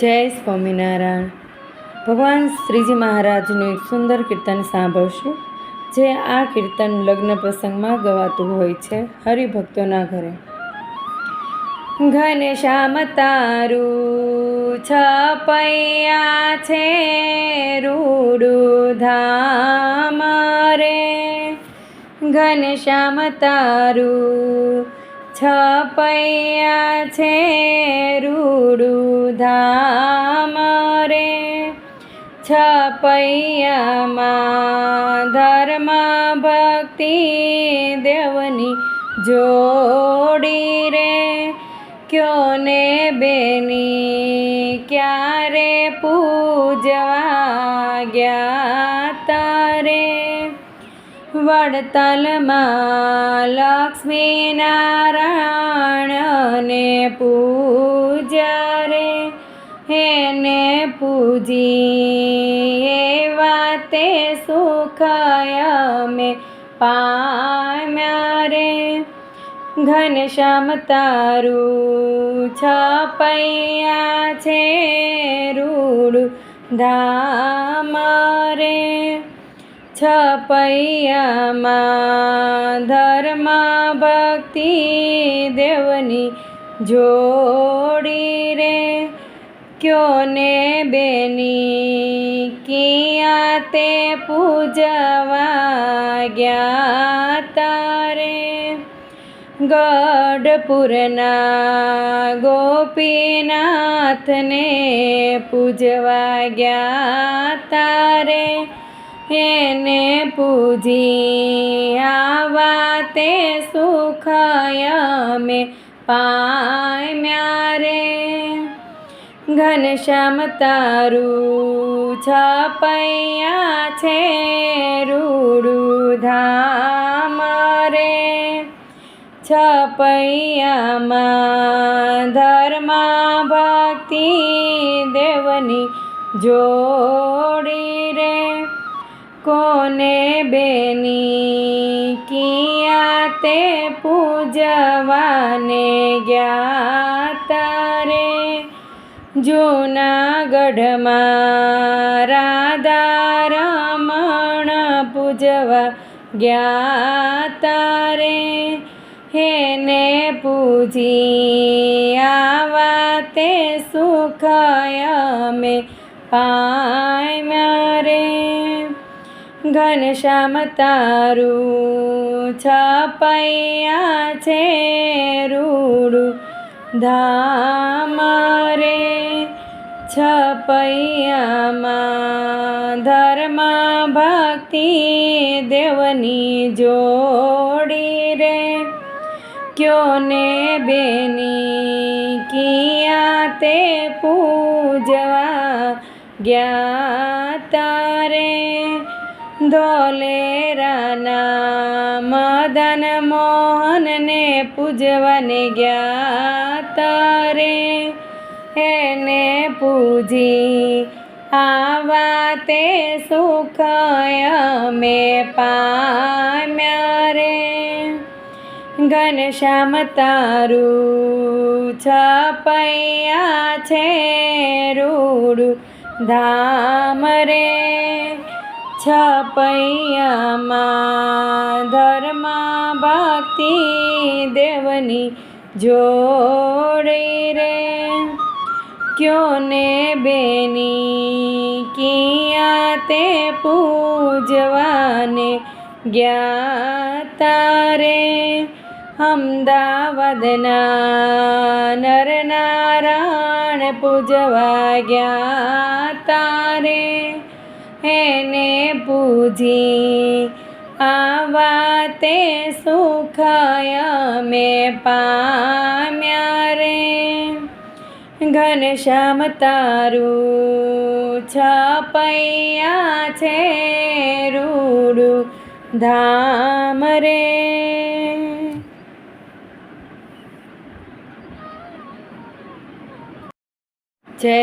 જય સ્વામિનારાયણ. ભગવાન શ્રીજી મહારાજનું એક સુંદર કીર્તન સાંભળશું. જે આ કીર્તન લગ્ન પ્રસંગમાં ગવાતું હોય છે હરિભક્તોના ઘરે. ઘનશ્યામ તારું છપૈયા છે રૂડું ધામ રે. ઘનશ્યામ તારું છપૈયા છે રૂડું ધામ રે છપૈયામાં ધર્મ ભક્તિ દેવની જોડી રે. ક્યો ને બેની ક્યારે પૂજવા ગયા વડતલમાં લક્ષ્મી નારાયણને પૂજા રે હેને પૂજી એવા તે સુખ અમે પામ્યા રે ઘનશ્યામ તારું છપૈયા છે રૂડું ધામ રે. છપૈયામાં ધર્મ ભક્તિ દેવની જોડી રે. ક્યો ને બેની? કિયા તે પૂજવા ગયા તારે? ગઢપુરના ગોપીનાથને પૂજવા ગયા તારે? એને પૂજી આવા તે સુખય મે પામ્યા રે ઘનશ્યામ તારું છપૈયા છે રૂડું ધામ રે છપૈયામાં ધર્મ ભક્તિ દેવની જોડી રે. કોને બેની? કિયા તે પૂજવાને ગયા તારે? જૂનાગઢમાં રાધા રમણ પૂજવા ગયા તારે? હેને પૂજી આવા તે સુખ અમે પામ્યા રે ઘનશ્યામ તારું છપૈયા છે રૂડું. ધામ રે છપૈયામાં ધર્મ ભક્તિ દેવની જોડી રે. ક્યો ને બેની કિયા તે પૂજવા ગયા તારે? ધોલેરાના મદન મોહનને પૂજવાને ગયા તારે. એને પૂજી આવા તે સુખ અમે પામ્યા રે. ઘનશ્યામ તારું છપૈયા છે રૂડું ધામ રે. છપૈયામાં ધર્મ ભક્તિ દેવની જોડી રે. ક્યો ને બેની કિયા તે પૂજવાને ગયા તારે અમદાવાદના નરનારાયણ પૂજવા ગયા તારે એને પૂજી આવા તે સુખ મેં પામ્યા રે. ઘનશ્યામ તારું છપૈયા છે રૂડું ધામ રે. જય